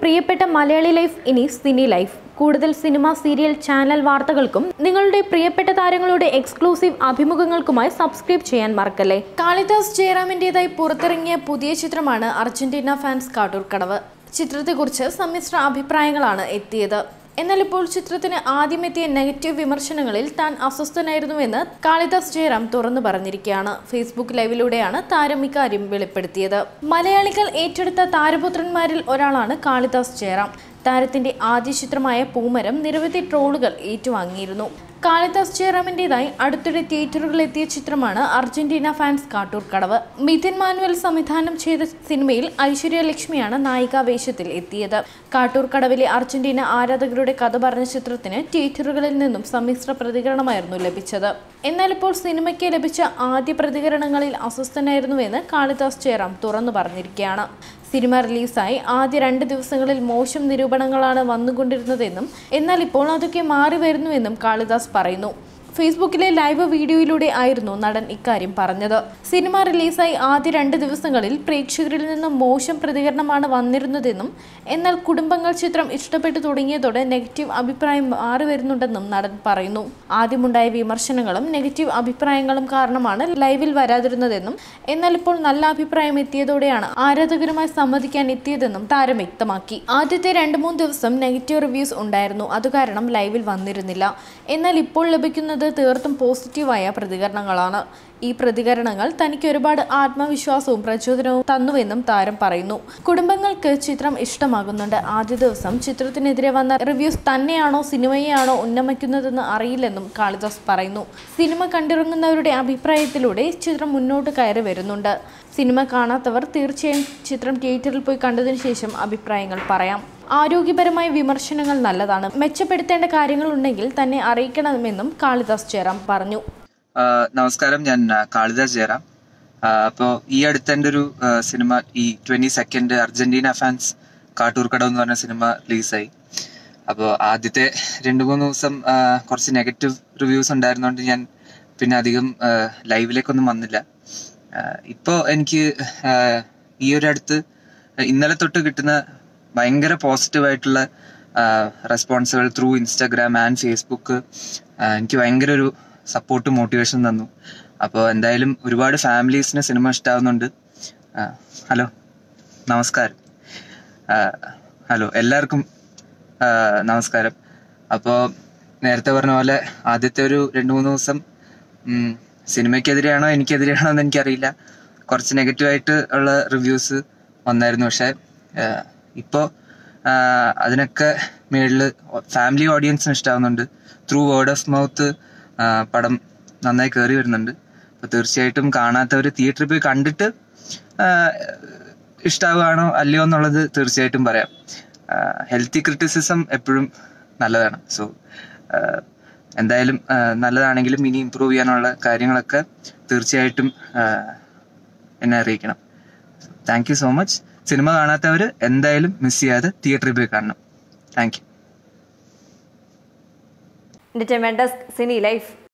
പ്രിയപ്പെട്ട മലയാളി ലൈഫ് ഇനി cine life. കൂടുതൽ സിനിമ സീരിയൽ ചാനൽ വാർത്തകൾക്കും നിങ്ങളുടെ പ്രിയപ്പെട്ട താരങ്ങളുടെ എക്സ്ക്ലൂസീവ് അഭിമുഖങ്ങൾക്കുമായി സബ്സ്ക്രൈബ് ചെയ്യാൻ മറക്കല്ലേ. കാളിദാസ് ജയറാമിന്റെതായി പുറത്തിറങ്ങിയ പുതിയ ചിത്രമാണ് അർജന്റീന ഫാൻസ് കാട്ടൂർക്കടവ്. ചിത്രത്തെക്കുറിച്ച് സമ്മിശ്ര അഭിപ്രായങ്ങളാണ് എത്തിയത്. എന്നാൽ ഇപ്പോൾ ചിത്രത്തിന് ആദ്യമെത്തിയ നെഗറ്റീവ് വിമർശനങ്ങളിൽ താൻ അസ്വസ്ഥനായിരുന്നുവെന്ന് കാളിദാസ് ജയറാം തുറന്നു പറഞ്ഞിരിക്കുകയാണ്. ഫേസ്ബുക്ക് ലൈവിലൂടെയാണ് താരം ഇക്കാര്യം വെളിപ്പെടുത്തിയത്. മലയാളികൾ ഏറ്റെടുത്ത താരപുത്രന്മാരിൽ ഒരാളാണ് കാളിദാസ് ജയറാം. താരത്തിന്റെ ആദ്യ ചിത്രമായ പൂമരം നിരവധി ട്രോളുകൾ ഏറ്റുവാങ്ങിയിരുന്നു. കാളിദാസ് ജയറാമിന്റെതായി അടുത്തിടെ തിയേറ്ററുകളിലെത്തിയ ചിത്രമാണ് Argentina fans Kattoor Kadavu Midhun Manuel സംവിധാനം ചെയ്ത സിനിമയിൽ ഐശ്വര്യ ലക്ഷ്മിയാണ് നായികാ വേഷത്തിൽ എത്തിയത്. കാട്ടൂർ കടവിലെ അർജന്റീന ആരാധകരുടെ കഥ പറഞ്ഞ ചിത്രത്തിന് തിയേറ്ററുകളിൽ നിന്നും സമ്മിശ്ര പ്രതികരണമായിരുന്നു ലഭിച്ചത്. എന്നാൽ ഇപ്പോൾ സിനിമയ്ക്ക് ലഭിച്ച ആദ്യ പ്രതികരണങ്ങളിൽ അസ്വസ്ഥനായിരുന്നുവെന്ന് കാളിദാസ് ജയറാം തുറന്നു പറഞ്ഞിരിക്കുകയാണ്. സിനിമ റിലീസായി. ആദ്യ രണ്ട് ദിവസങ്ങളിൽ മോശം നിരൂപണങ്ങളാണ് വന്നുകൊണ്ടിരുന്നതെന്നും എന്നാൽ ഇപ്പോൾ അതൊക്കെ മാറി വരുന്നുവെന്നും കാളിദാസ് പറയുന്നു. ഫേസ്ബുക്കിലെ ലൈവ് വീഡിയോയിലൂടെ ആയിരുന്നു നടൻ ഇക്കാര്യം പറഞ്ഞത്. സിനിമ റിലീസായി ആദ്യ രണ്ട് ദിവസങ്ങളിൽ പ്രേക്ഷകരിൽ നിന്ന് മോശം പ്രതികരണമാണ് വന്നിരുന്നതെന്നും എന്നാൽ കുടുംബങ്ങൾ ചിത്രം ഇഷ്ടപ്പെട്ടു തുടങ്ങിയതോടെ നെഗറ്റീവ് അഭിപ്രായം മാറി വരുന്നുണ്ടെന്നും നടൻ പറയുന്നു. ആദ്യമുണ്ടായ വിമർശനങ്ങളും നെഗറ്റീവ് അഭിപ്രായങ്ങളും കാരണമാണ് ലൈവിൽ വരാതിരുന്നതെന്നും എന്നാൽ ഇപ്പോൾ നല്ല അഭിപ്രായം എത്തിയതോടെയാണ് ആരാധകരുമായി സംവദിക്കാൻ എത്തിയതെന്നും താരം വ്യക്തമാക്കി. ആദ്യത്തെ രണ്ട് മൂന്ന് ദിവസം നെഗറ്റീവ് റിവ്യൂസ് ഉണ്ടായിരുന്നു. അതുകാരണം ലൈവിൽ വന്നിരുന്നില്ല. എന്നാൽ ഇപ്പോൾ ലഭിക്കുന്നത് തീർത്തും പോസിറ്റീവായ പ്രതികരണങ്ങളാണ്. ഈ പ്രതികരണങ്ങൾ തനിക്ക് ഒരുപാട് ആത്മവിശ്വാസവും പ്രചോദനവും തന്നുവെന്നും താരം പറയുന്നു. കുടുംബങ്ങൾക്ക് ചിത്രം ഇഷ്ടമാകുന്നുണ്ട്. ആദ്യ ദിവസം ചിത്രത്തിനെതിരെ വന്ന റിവ്യൂസ് തന്നെയാണോ സിനിമയെയാണോ ഉന്നമിക്കുന്നതെന്ന് അറിയില്ലെന്നും കാളിദാസ് പറയുന്നു. സിനിമ കണ്ടിറങ്ങുന്നവരുടെ അഭിപ്രായത്തിലൂടെ ചിത്രം മുന്നോട്ട് കയറി വരുന്നുണ്ട്. സിനിമ കാണാത്തവർ തീർച്ചയായും ചിത്രം തിയേറ്ററിൽ പോയി കണ്ടതിന് ശേഷം അഭിപ്രായങ്ങൾ പറയാം. ആരോഗ്യപരമായ വിമർശനങ്ങൾ നല്ലതാണ്. മെച്ചപ്പെടുത്തേണ്ട കാര്യങ്ങൾ ഉണ്ടെങ്കിൽ തന്നെ അറിയിക്കണമെന്നും കാളിദാസ് ജയറാം പറഞ്ഞു. നമസ്കാരം. ഞാൻ കാളിദാസ് ജയറാം. അപ്പോ ഈ അടുത്ത ഒരു സിനിമ ഈ twenty second Argentina fans Kattoorkadavu എന്ന് പറഞ്ഞ സിനിമ റിലീസായി. അപ്പോൾ ആദ്യത്തെ രണ്ട് മൂന്ന് ദിവസം കുറച്ച് നെഗറ്റീവ് റിവ്യൂസ് ഉണ്ടായിരുന്നോണ്ട് ഞാൻ പിന്നെ അധികം ലൈവിലേക്കൊന്നും വന്നില്ല. ഇപ്പോൾ ഇപ്പോ എനിക്ക് ഈ ഒരു അടുത്ത് ഇന്നലെ തൊട്ട് കിട്ടുന്ന ഭയങ്കര പോസിറ്റീവായിട്ടുള്ള റെസ്പോൺസുകൾ ത്രൂ ഇൻസ്റ്റാഗ്രാം ആൻഡ് ഫേസ്ബുക്ക് എനിക്ക് ഭയങ്കര ഒരു സപ്പോർട്ട് മോട്ടിവേഷൻ തന്നു. അപ്പോൾ എന്തായാലും ഒരുപാട് ഫാമിലീസിന് സിനിമ ഇഷ്ടാവുന്നുണ്ട്. ഹലോ നമസ്കാരം. ഹലോ എല്ലാവർക്കും നമസ്കാരം. അപ്പോൾ നേരത്തെ പറഞ്ഞ പോലെ ആദ്യത്തെ ഒരു രണ്ട് മൂന്ന് ദിവസം സിനിമയ്ക്കെതിരെയാണോ എനിക്കെതിരെയാണോ എന്ന് എനിക്കറിയില്ല. കുറച്ച് നെഗറ്റീവായിട്ട് ഉള്ള റിവ്യൂസ് വന്നായിരുന്നു. പക്ഷെ ആഹ്, ഇപ്പോ ആഹ്, അതിനൊക്കെ മേളിൽ ഫാമിലി ഓഡിയൻസിന് ഇഷ്ടാവുന്നുണ്ട്. ത്രൂ വേർഡ് ഓഫ് മൗത്ത് പടം നന്നായി കയറി വരുന്നുണ്ട്. അപ്പൊ തീർച്ചയായിട്ടും കാണാത്തവർ തിയേറ്ററിൽ പോയി കണ്ടിട്ട് ഇഷ്ടാവുകയാണോ അല്ലയോ എന്നുള്ളത് തീർച്ചയായിട്ടും പറയാം. ഹെൽത്തി ക്രിറ്റിസിസം എപ്പോഴും നല്ലതാണ്. സോ എന്തായാലും നല്ലതാണെങ്കിലും ഇനി ഇമ്പ്രൂവ് ചെയ്യാനുള്ള കാര്യങ്ങളൊക്കെ തീർച്ചയായിട്ടും എന്നെ അറിയിക്കണം. Thank you so much cinema കാണാത്തവർ എന്തായാലും മിസ് ചെയ്യാതെ തിയേറ്ററിൽ പോയി കാണണം. Thank you Sini life